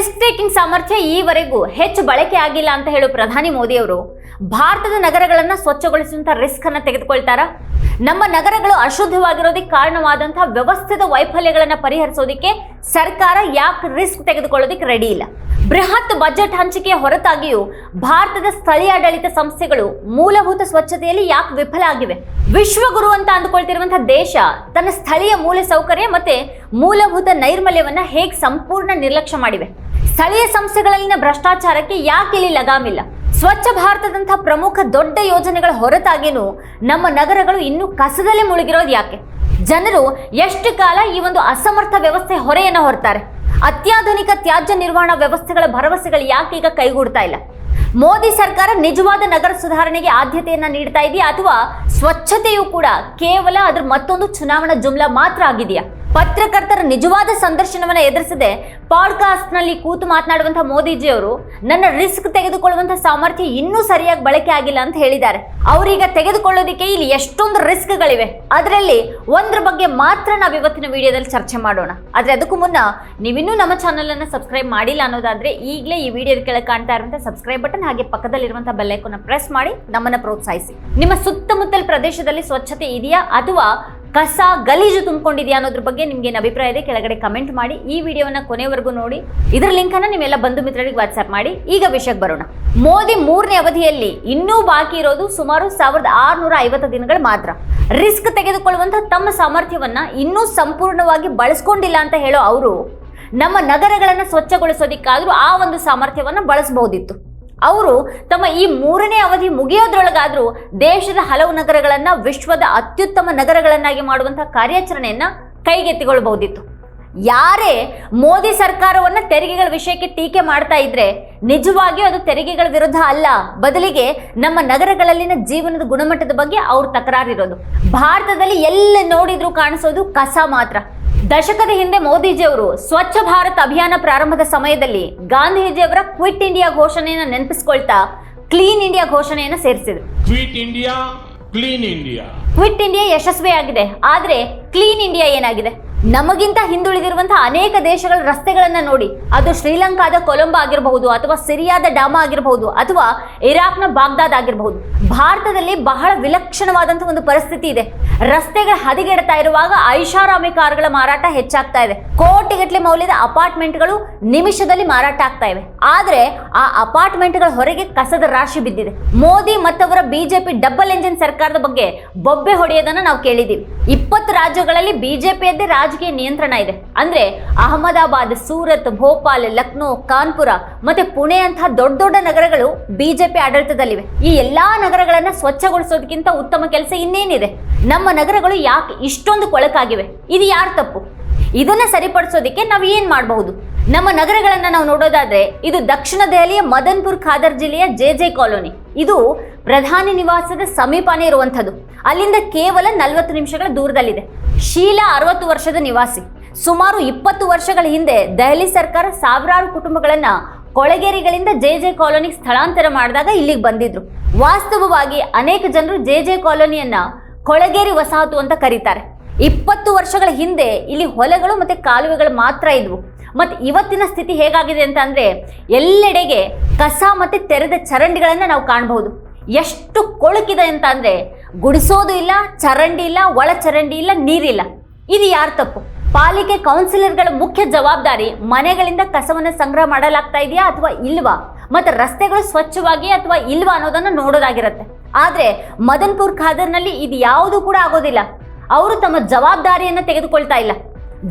Risk taking ಸಾಮರ್ಥ್ಯ ಈವರೆಗೂ ಹೆಚ್ಚು ಬಳಕೆ ಆಗಿಲ್ಲ ಅಂತ ಹೇಳೋ ಪ್ರಧಾನಿ ಮೋದಿಯವರು. ಭಾರತದ ನಗರಗಳನ್ನ ಸ್ವಚ್ಛಗೊಳಿಸುವಂಥ ರಿಸ್ಕ್ ತೆಗೆದುಕೊಳ್ತಾರಾ? ನಮ್ಮ ನಗರಗಳು ಅಶುದ್ಧವಾಗಿರೋದಕ್ಕೆ ಕಾರಣವಾದಂತಹ ವ್ಯವಸ್ಥಿತ ವೈಫಲ್ಯಗಳನ್ನ ಪರಿಹರಿಸೋದಕ್ಕೆ ಸರ್ಕಾರ ಯಾಕೆ ರಿಸ್ಕ್ ತೆಗೆದುಕೊಳ್ಳೋದಕ್ಕೆ ರೆಡಿ ಇಲ್ಲ? ಬೃಹತ್ ಬಜೆಟ್ ಹಂಚಿಕೆಯ ಹೊರತಾಗಿಯೂ ಭಾರತದ ಸ್ಥಳೀಯ ಆಡಳಿತ ಸಂಸ್ಥೆಗಳು ಮೂಲಭೂತ ಸ್ವಚ್ಛತೆಯಲ್ಲಿ ಯಾಕೆ ವಿಫಲ ಆಗಿವೆ? ವಿಶ್ವಗುರು ಅಂತ ಅಂದುಕೊಳ್ತಿರುವಂತಹ ದೇಶ ತನ್ನ ಸ್ಥಳೀಯ ಮೂಲ ಸೌಕರ್ಯ ಮತ್ತೆ ಮೂಲಭೂತ ನೈರ್ಮಲ್ಯವನ್ನ ಹೇಗೆ ಸಂಪೂರ್ಣ ನಿರ್ಲಕ್ಷ್ಯ ಮಾಡಿವೆ? ಸ್ಥಳೀಯ ಸಂಸ್ಥೆಗಳಲ್ಲಿನ ಭ್ರಷ್ಟಾಚಾರಕ್ಕೆ ಯಾಕೆ ಇಲ್ಲಿ ಲಗಾಮಿಲ್ಲ? ಸ್ವಚ್ಛ ಭಾರತದಂತಹ ಪ್ರಮುಖ ದೊಡ್ಡ ಯೋಜನೆಗಳ ಹೊರತಾಗಿಯೂ ನಮ್ಮ ನಗರಗಳು ಇನ್ನೂ ಕಸದಲ್ಲೇ ಮುಳುಗಿರೋದು ಯಾಕೆ? ಜನರು ಎಷ್ಟು ಕಾಲ ಈ ಒಂದು ಅಸಮರ್ಥ ವ್ಯವಸ್ಥೆ ಹೊರೆಯನ್ನು ಹೊರತಾರೆ? ಅತ್ಯಾಧುನಿಕ ತ್ಯಾಜ್ಯ ನಿರ್ವಹಣಾ ವ್ಯವಸ್ಥೆಗಳ ಭರವಸೆಗಳು ಯಾಕೆ ಈಗ ಕೈಗೂಡ್ತಾ ಇಲ್ಲ? ಮೋದಿ ಸರ್ಕಾರ ನಿಜವಾದ ನಗರ ಸುಧಾರಣೆಗೆ ಆದ್ಯತೆಯನ್ನ ನೀಡ್ತಾ ಇದೆಯಾ ಅಥವಾ ಸ್ವಚ್ಛತೆಯೂ ಕೂಡ ಕೇವಲ ಅದ್ರ ಮತ್ತೊಂದು ಚುನಾವಣಾ ಜುಮ್ಲಾ ಮಾತ್ರ ಆಗಿದೆಯಾ? ಪತ್ರಕರ್ತರ ನಿಜವಾದ ಸಂದರ್ಶನವನ್ನ ಎದುರಿಸದೆ ಪಾಡ್ಕಾಸ್ಟ್ನಲ್ಲಿ ಕೂತು ಮಾತನಾಡುವಂಥ ಮೋದಿಜಿಯವರು, ನನ್ನ ರಿಸ್ಕ್ ತೆಗೆದುಕೊಳ್ಳುವಂಥ ಸಾಮರ್ಥ್ಯ ಇನ್ನೂ ಸರಿಯಾಗಿ ಬಳಕೆ ಆಗಿಲ್ಲ ಅಂತ ಹೇಳಿದ್ದಾರೆ. ಅವರೀಗ ತೆಗೆದುಕೊಳ್ಳೋದಿಕ್ಕೆ ಇಲ್ಲಿ ಎಷ್ಟೊಂದು ರಿಸ್ಕ್ಗಳಿವೆ. ಅದರಲ್ಲಿ ಒಂದ್ರ ಬಗ್ಗೆ ಮಾತ್ರ ನಾವು ಇವತ್ತಿನ ವಿಡಿಯೋದಲ್ಲಿ ಚರ್ಚೆ ಮಾಡೋಣ. ಆದ್ರೆ ಅದಕ್ಕೂ ಮುನ್ನ ನೀವಿನ್ನೂ ನಮ್ಮ ಚಾನಲನ್ನು ಸಬ್ಸ್ಕ್ರೈಬ್ ಮಾಡಿಲ್ಲ ಅನ್ನೋದಾದ್ರೆ ಈಗಲೇ ಈ ವಿಡಿಯೋದ ಕೆಳಗೆ ಕಾಣ್ತಾ ಇರುವಂಥ ಸಬ್ಸ್ಕ್ರೈಬ್ ಬಟನ್ ಹಾಗೆ ಪಕ್ಕದಲ್ಲಿರುವಂಥ ಬೆಲ್ ಐಕಾನ್ ಪ್ರೆಸ್ ಮಾಡಿ ನಮ್ಮನ್ನ ಪ್ರೋತ್ಸಾಹಿಸಿ. ನಿಮ್ಮ ಸುತ್ತಮುತ್ತಲ ಪ್ರದೇಶದಲ್ಲಿ ಸ್ವಚ್ಛತೆ ಇದೆಯಾ ಅಥವಾ ಕಸ ಗಲೀಜು ತುಂಬಿಕೊಂಡಿದೆಯಾ ಅನ್ನೋದ್ರ ಬಗ್ಗೆ ನಿಮ್ಗೆ ಏನು ಅಭಿಪ್ರಾಯ ಇದೆ, ಕೆಳಗಡೆ ಕಮೆಂಟ್ ಮಾಡಿ. ಈ ವಿಡಿಯೋನ ಕೊನೆವರೆಗೂ ನೋಡಿ. ಇದರ ಲಿಂಕ್ ಅನ್ನ ನಿಮ್ಮೆಲ್ಲ ಬಂಧು ಮಿತ್ರರಿಗೆ ವಾಟ್ಸ್ಆಪ್ ಮಾಡಿ. ಈಗ ವಿಷಯಕ್ಕೆ ಬರೋಣ. ಮೋದಿ ಮೂರನೇ ಅವಧಿಯಲ್ಲಿ ಇನ್ನೂ ಬಾಕಿ ಇರೋದು ಸುಮಾರು ಸಾವಿರದ ಆರುನೂರ ಐವತ್ತು ದಿನಗಳು ಮಾತ್ರ. ರಿಸ್ಕ್ ತೆಗೆದುಕೊಳ್ಳುವಂತಹ ತಮ್ಮ ಸಾಮರ್ಥ್ಯವನ್ನ ಇನ್ನೂ ಸಂಪೂರ್ಣವಾಗಿ ಬಳಸ್ಕೊಂಡಿಲ್ಲ ಅಂತ ಹೇಳೋ ಅವರು ನಮ್ಮ ನಗರಗಳನ್ನ ಸ್ವಚ್ಛಗೊಳಿಸೋದಿಕ್ಕಾದ್ರೂ ಆ ಒಂದು ಸಾಮರ್ಥ್ಯವನ್ನ ಬಳಸಬಹುದಿತ್ತು. ಅವರು ತಮ್ಮ ಈ ಮೂರನೇ ಅವಧಿ ಮುಗಿಯೋದ್ರೊಳಗಾದರೂ ದೇಶದ ಹಲವು ನಗರಗಳನ್ನು ವಿಶ್ವದ ಅತ್ಯುತ್ತಮ ನಗರಗಳನ್ನಾಗಿ ಮಾಡುವಂತಹ ಕಾರ್ಯಾಚರಣೆಯನ್ನು ಕೈಗೆತ್ತಿಕೊಳ್ಳಬಹುದಿತ್ತು. ಯಾರೇ ಮೋದಿ ಸರ್ಕಾರವನ್ನ ತೆರಿಗೆಗಳ ವಿಷಯಕ್ಕೆ ಟೀಕೆ ಮಾಡ್ತಾ ಇದ್ರೆ ನಿಜವಾಗಿಯೂ ಅದು ತೆರಿಗೆಗಳ ವಿರುದ್ಧ ಅಲ್ಲ, ಬದಲಿಗೆ ನಮ್ಮ ನಗರಗಳಲ್ಲಿನ ಜೀವನದ ಗುಣಮಟ್ಟದ ಬಗ್ಗೆ ಅವ್ರ ತಕರಾರಿರೋದು. ಭಾರತದಲ್ಲಿ ಎಲ್ಲ ನೋಡಿದ್ರೂ ಕಾಣಿಸೋದು ಕಸ ಮಾತ್ರ. ದಶಕದ ಹಿಂದೆ ಮೋದಿಜಿಯವರು ಸ್ವಚ್ಛ ಭಾರತ್ ಅಭಿಯಾನ ಪ್ರಾರಂಭದ ಸಮಯದಲ್ಲಿ ಗಾಂಧೀಜಿಯವರ ಕ್ವಿಟ್ ಇಂಡಿಯಾ ಘೋಷಣೆಯನ್ನು ನೆನಪಿಸಿಕೊಳ್ತಾ ಕ್ಲೀನ್ ಇಂಡಿಯಾ ಘೋಷಣೆಯನ್ನು ಸೇರಿಸಿದ್ರು. Quit India clean India. Quit India ಯಶಸ್ವಿಯಾಗಿದೆ ಆದರೆ ಕ್ಲೀನ್ ಇಂಡಿಯಾ ಏನಾಗಿದೆ? ನಮಗಿಂತ ಹಿಂದುಳಿದಿರುವಂತಹ ಅನೇಕ ದೇಶಗಳ ರಸ್ತೆಗಳನ್ನು ನೋಡಿ. ಅದು ಶ್ರೀಲಂಕಾದ ಕೊಲಂಬೋ ಆಗಿರಬಹುದು ಅಥವಾ ಸಿರಿಯಾದ ಡಾಮಾ ಆಗಿರಬಹುದು ಅಥವಾ ಇರಾಕ್ನ ಬಾಗ್ದಾದ್ ಆಗಿರಬಹುದು. ಭಾರತದಲ್ಲಿ ಬಹಳ ವಿಲಕ್ಷಣವಾದಂತಹ ಒಂದು ಪರಿಸ್ಥಿತಿ ಇದೆ. ರಸ್ತೆಗಳ ಹದಿಗೆಡ್ತಾ ಇರುವಾಗ ಐಷಾರಾಮಿ ಕಾರ್ಗಳ ಮಾರಾಟ ಹೆಚ್ಚಾಗ್ತಾ ಇದೆ. ಕೋಟಿಗಟ್ಟಲೆ ಮೌಲ್ಯದ ಅಪಾರ್ಟ್ಮೆಂಟ್ಗಳು ನಿಮಿಷದಲ್ಲಿ ಮಾರಾಟ ಆಗ್ತಾ ಇವೆ. ಆದ್ರೆ ಆ ಅಪಾರ್ಟ್ಮೆಂಟ್ಗಳ ಹೊರಗೆ ಕಸದ ರಾಶಿ ಬಿದ್ದಿದೆ. ಮೋದಿ ಮತ್ತವರ ಬಿಜೆಪಿ ಡಬಲ್ ಎಂಜಿನ್ ಸರ್ಕಾರದ ಬಗ್ಗೆ ಬೊಬ್ಬೆ ಹೊಡೆಯೋದನ್ನ ನಾವು ಕೇಳಿದೀವಿ ಇಪ್ಪತ್ತು ರಾಜ್ಯಗಳಲ್ಲಿ ಬಿಜೆಪಿಯದ್ದೇ ರಾಜಕೀಯ ನಿಯಂತ್ರಣ ಇದೆ. ಅಂದ್ರೆ ಅಹಮದಾಬಾದ್, ಸೂರತ್, ಭೋಪಾಲ್, ಲಕ್ನೋ, ಕಾನ್ಪುರ ಮತ್ತೆ ಪುಣೆ ಅಂತ ದೊಡ್ಡ ದೊಡ್ಡ ನಗರಗಳು ಬಿಜೆಪಿ ಆಡಳಿತದಲ್ಲಿವೆ. ಈ ಎಲ್ಲಾ ನಗರಗಳನ್ನ ಸ್ವಚ್ಛಗೊಳಿಸೋದಕ್ಕಿಂತ ಉತ್ತಮ ಕೆಲಸ ಇನ್ನೇನಿದೆ. ನಮ್ಮ ನಗರಗಳು ಯಾಕೆ ಇಷ್ಟೊಂದು ಕೊಳಕಾಗಿವೆ? ಇದು ಯಾರ ತಪ್ಪು? ಇದನ್ನ ಸರಿಪಡಿಸೋದಕ್ಕೆ ನಾವು ಏನ್ ಮಾಡಬಹುದು? ನಮ್ಮ ನಗರಗಳನ್ನ ನಾವು ನೋಡೋದಾದ್ರೆ ಇದು ದಕ್ಷಿಣ ದೆಹಲಿಯ ಮದನ್ಪುರ್ ಖಾದರ್ ಜಿಲ್ಲೆಯ ಜೆ ಜೆ ಕಾಲೋನಿ. ಇದು ಪ್ರಧಾನಿ ನಿವಾಸದ ಸಮೀಪನೇ ಇರುವಂಥದ್ದು. ಅಲ್ಲಿಂದ ಕೇವಲ ನಲವತ್ತು ನಿಮಿಷಗಳ ದೂರದಲ್ಲಿದೆ. ಶೀಲಾ ಅರವತ್ತು ವರ್ಷದ ನಿವಾಸಿ. ಸುಮಾರು ಇಪ್ಪತ್ತು ವರ್ಷಗಳ ಹಿಂದೆ ದೆಹಲಿ ಸರ್ಕಾರ ಸಾವಿರಾರು ಕುಟುಂಬಗಳನ್ನ ಕೊಳಗೇರಿಗಳಿಂದ ಜೆ ಜೆ ಕಾಲೋನಿಗೆ ಸ್ಥಳಾಂತರ ಮಾಡಿದಾಗ ಇಲ್ಲಿಗೆ ಬಂದಿದ್ರು. ವಾಸ್ತವವಾಗಿ ಅನೇಕ ಜನರು ಜೆ ಜೆ ಕಾಲೋನಿಯನ್ನ ಕೊಳಗೇರಿ ವಸಾಹತು ಅಂತ ಕರೀತಾರೆ. ಇಪ್ಪತ್ತು ವರ್ಷಗಳ ಹಿಂದೆ ಇಲ್ಲಿ ಹೊಲಗಳು ಮತ್ತೆ ಕಾಲುವೆಗಳು ಮಾತ್ರ ಇದ್ವು. ಮತ್ತೆ ಇವತ್ತಿನ ಸ್ಥಿತಿ ಹೇಗಾಗಿದೆ ಅಂತ ಅಂದರೆ ಎಲ್ಲೆಡೆಗೆ ಕಸ ಮತ್ತು ತೆರೆದ ಚರಂಡಿಗಳನ್ನು ನಾವು ಕಾಣಬಹುದು. ಎಷ್ಟು ಕೊಳಕಿದೆ ಅಂತ ಅಂದರೆ ಗುಡಿಸೋದು ಇಲ್ಲ, ಚರಂಡಿ ಇಲ್ಲ, ಒಳ ಚರಂಡಿ ಇಲ್ಲ, ನೀರಿಲ್ಲ. ಇದು ಯಾರು ತಪ್ಪು? ಪಾಲಿಕೆ ಕೌನ್ಸಿಲರ್ಗಳ ಮುಖ್ಯ ಜವಾಬ್ದಾರಿ ಮನೆಗಳಿಂದ ಕಸವನ್ನು ಸಂಗ್ರಹ ಮಾಡಲಾಗ್ತಾ ಇದೆಯಾ ಅಥವಾ ಇಲ್ವಾ? ಮತ್ತು ರಸ್ತೆಗಳು ಸ್ವಚ್ಛವಾಗಿ ಅಥವಾ ಇಲ್ವಾ ಅನ್ನೋದನ್ನು ನೋಡೋದಾಗಿರುತ್ತೆ. ಆದರೆ ಮದನ್ಪುರ್ ಖಾದರ್ನಲ್ಲಿ ಇದು ಯಾವುದು ಕೂಡ ಆಗೋದಿಲ್ಲ. ಅವರು ತಮ್ಮ ಜವಾಬ್ದಾರಿಯನ್ನು ತೆಗೆದುಕೊಳ್ತಾ ಇಲ್ಲ.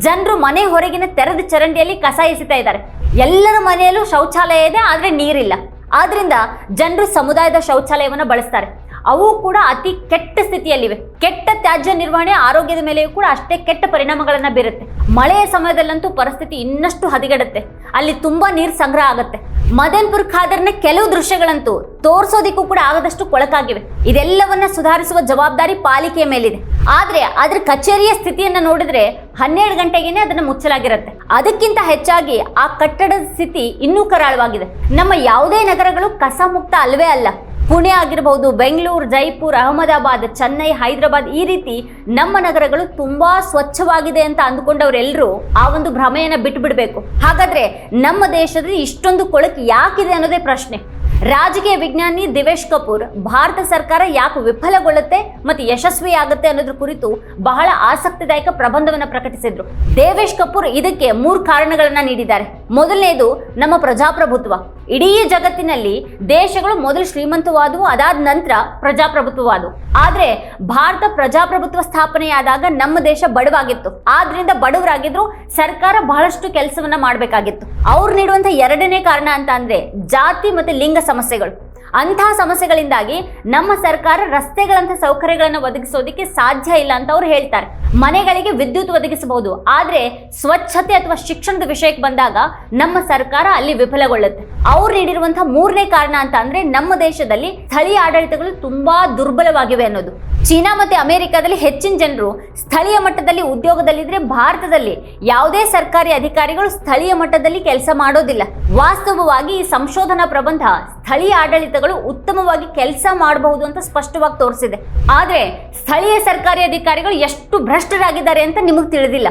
ಜನರು ಮನೆ ಹೊರಗಿನ ತೆರೆದ ಚರಂಡಿಯಲ್ಲಿ ಕಸ ಎಸಿತಾ ಇದ್ದಾರೆ. ಎಲ್ಲರ ಮನೆಯಲ್ಲೂ ಶೌಚಾಲಯ ಇದೆ, ಆದರೆ ನೀರಿಲ್ಲ. ಆದ್ರಿಂದ ಜನರು ಸಮುದಾಯದ ಶೌಚಾಲಯವನ್ನು ಬಳಸ್ತಾರೆ. ಅವು ಕೂಡ ಅತಿ ಕೆಟ್ಟ ಸ್ಥಿತಿಯಲ್ಲಿವೆ. ಕೆಟ್ಟ ತ್ಯಾಜ್ಯ ನಿರ್ವಹಣೆ ಆರೋಗ್ಯದ ಮೇಲೆಯೂ ಕೂಡ ಅಷ್ಟೇ ಕೆಟ್ಟ ಪರಿಣಾಮಗಳನ್ನು ಬೀರುತ್ತೆ. ಮಳೆಯ ಸಮಯದಲ್ಲಂತೂ ಪರಿಸ್ಥಿತಿ ಇನ್ನಷ್ಟು ಹದಿಗೆಡುತ್ತೆ. ಅಲ್ಲಿ ತುಂಬಾ ನೀರು ಸಂಗ್ರಹ ಆಗುತ್ತೆ. ಮದನ್ಪುರ್ ಖಾದರ್ನ ಕೆಲವು ದೃಶ್ಯಗಳಂತೂ ತೋರಿಸೋದಿಕ್ಕೂ ಕೂಡ ಆಗದಷ್ಟು ಕೊಳಕಾಗಿವೆ. ಇದೆಲ್ಲವನ್ನ ಸುಧಾರಿಸುವ ಜವಾಬ್ದಾರಿ ಪಾಲಿಕೆಯ ಮೇಲಿದೆ. ಆದ್ರೆ ಅದ್ರ ಕಚೇರಿಯ ಸ್ಥಿತಿಯನ್ನ ನೋಡಿದ್ರೆ ಹನ್ನೆರಡು ಗಂಟೆಗೇನೆ ಅದನ್ನ ಮುಚ್ಚಲಾಗಿರುತ್ತೆ. ಅದಕ್ಕಿಂತ ಹೆಚ್ಚಾಗಿ ಆ ಕಟ್ಟಡದ ಸ್ಥಿತಿ ಇನ್ನೂ ಕರಾಳವಾಗಿದೆ. ನಮ್ಮ ಯಾವುದೇ ನಗರಗಳು ಕಸ ಮುಕ್ತ ಅಲ್ವೇ ಅಲ್ಲ. ಪುಣೆ ಆಗಿರಬಹುದು ಬೆಂಗಳೂರು, ಜೈಪುರ್, ಅಹಮದಾಬಾದ್, ಚೆನ್ನೈ, ಹೈದರಾಬಾದ್ ಈ ರೀತಿ ನಮ್ಮ ನಗರಗಳು ತುಂಬಾ ಸ್ವಚ್ಛವಾಗಿದೆ ಅಂತ ಅಂದುಕೊಂಡವರೆಲ್ಲರೂ ಆ ಒಂದು ಭ್ರಮೆಯನ್ನ ಬಿಟ್ಟು ಬಿಡಬೇಕು ಹಾಗಾದ್ರೆ ನಮ್ಮ ದೇಶದಲ್ಲಿ ಇಷ್ಟೊಂದು ಕೊಳಕು ಯಾಕಿದೆ ಅನ್ನೋದೇ ಪ್ರಶ್ನೆ. ರಾಜಕೀಯ ವಿಜ್ಞಾನಿ ದಿವೇಶ್ ಕಪೂರ್, ಭಾರತ ಸರ್ಕಾರ ಯಾಕೆ ವಿಫಲಗೊಳ್ಳುತ್ತೆ ಮತ್ತು ಯಶಸ್ವಿ ಆಗುತ್ತೆ ಅನ್ನೋದ್ರ ಕುರಿತು ಬಹಳ ಆಸಕ್ತಿದಾಯಕ ಪ್ರಬಂಧವನ್ನ ಪ್ರಕಟಿಸಿದ್ರು. ದೇವೇಶ್ ಕಪೂರ್ ಇದಕ್ಕೆ ಮೂರು ಕಾರಣಗಳನ್ನ ನೀಡಿದ್ದಾರೆ. ಮೊದಲನೇದು, ನಮ್ಮ ಪ್ರಜಾಪ್ರಭುತ್ವ. ಇಡೀ ಜಗತ್ತಿನಲ್ಲಿ ದೇಶಗಳು ಮೊದಲು ಶ್ರೀಮಂತವಾದವು, ಅದಾದ ನಂತರ ಪ್ರಜಾಪ್ರಭುತ್ವವಾದವು. ಆದ್ರೆ, ಭಾರತ ಪ್ರಜಾಪ್ರಭುತ್ವ ಸ್ಥಾಪನೆಯಾದಾಗ ನಮ್ಮ ದೇಶ ಬಡವಾಗಿತ್ತು. ಆದ್ರಿಂದ ಬಡವರಾಗಿದ್ರು, ಸರ್ಕಾರ ಬಹಳಷ್ಟು ಕೆಲಸವನ್ನ ಮಾಡಬೇಕಾಗಿತ್ತು. ಅವ್ರು ನೀಡುವಂತ ಎರಡನೇ ಕಾರಣ ಅಂತ ಅಂದ್ರೆ ಜಾತಿ ಮತ್ತೆ ಲಿಂಗ ಸಮಸ್ಯೆಗಳು. ಅಂತಹ ಸಮಸ್ಯೆಗಳಿಂದಾಗಿ ನಮ್ಮ ಸರ್ಕಾರ ರಸ್ತೆಗಳಂತ ಸೌಕರ್ಯಗಳನ್ನು ಒದಗಿಸೋದಕ್ಕೆ ಸಾಧ್ಯ ಇಲ್ಲ ಅಂತ ಅವ್ರು ಹೇಳ್ತಾರೆ. ಮನೆಗಳಿಗೆ ವಿದ್ಯುತ್ ಒದಗಿಸಬಹುದು. ಆದ್ರೆ ಸ್ವಚ್ಛತೆ ಅಥವಾ ಶಿಕ್ಷಣದ ವಿಷಯಕ್ಕೆ ಬಂದಾಗ ನಮ್ಮ ಸರ್ಕಾರ ಅಲ್ಲಿ ವಿಫಲಗೊಳ್ಳುತ್ತೆ. ಅವ್ರು ನೀಡಿರುವಂತಹ ಮೂರನೇ ಕಾರಣ ಅಂತ ಅಂದ್ರೆ ನಮ್ಮ ದೇಶದಲ್ಲಿ ಸ್ಥಳೀಯ ಆಡಳಿತಗಳು ತುಂಬಾ ದುರ್ಬಲವಾಗಿವೆ ಅನ್ನೋದು. ಚೀನಾ ಮತ್ತು ಅಮೆರಿಕದಲ್ಲಿ ಹೆಚ್ಚಿನ ಜನರು ಸ್ಥಳೀಯ ಮಟ್ಟದಲ್ಲಿ ಉದ್ಯೋಗದಲ್ಲಿದ್ದರೆ ಭಾರತದಲ್ಲಿ ಯಾವುದೇ ಸರ್ಕಾರಿ ಅಧಿಕಾರಿಗಳು ಸ್ಥಳೀಯ ಮಟ್ಟದಲ್ಲಿ ಕೆಲಸ ಮಾಡೋದಿಲ್ಲ. ವಾಸ್ತವವಾಗಿ ಈ ಸಂಶೋಧನಾ ಪ್ರಬಂಧ ಸ್ಥಳೀಯ ಆಡಳಿತಗಳು ಉತ್ತಮವಾಗಿ ಕೆಲಸ ಮಾಡಬಹುದು ಅಂತ ಸ್ಪಷ್ಟವಾಗಿ ತೋರಿಸಿದೆ. ಆದರೆ ಸ್ಥಳೀಯ ಸರ್ಕಾರಿ ಅಧಿಕಾರಿಗಳು ಎಷ್ಟು ಭ್ರಷ್ಟರಾಗಿದ್ದಾರೆ ಅಂತ ನಿಮಗೆ ತಿಳಿದಿಲ್ಲ.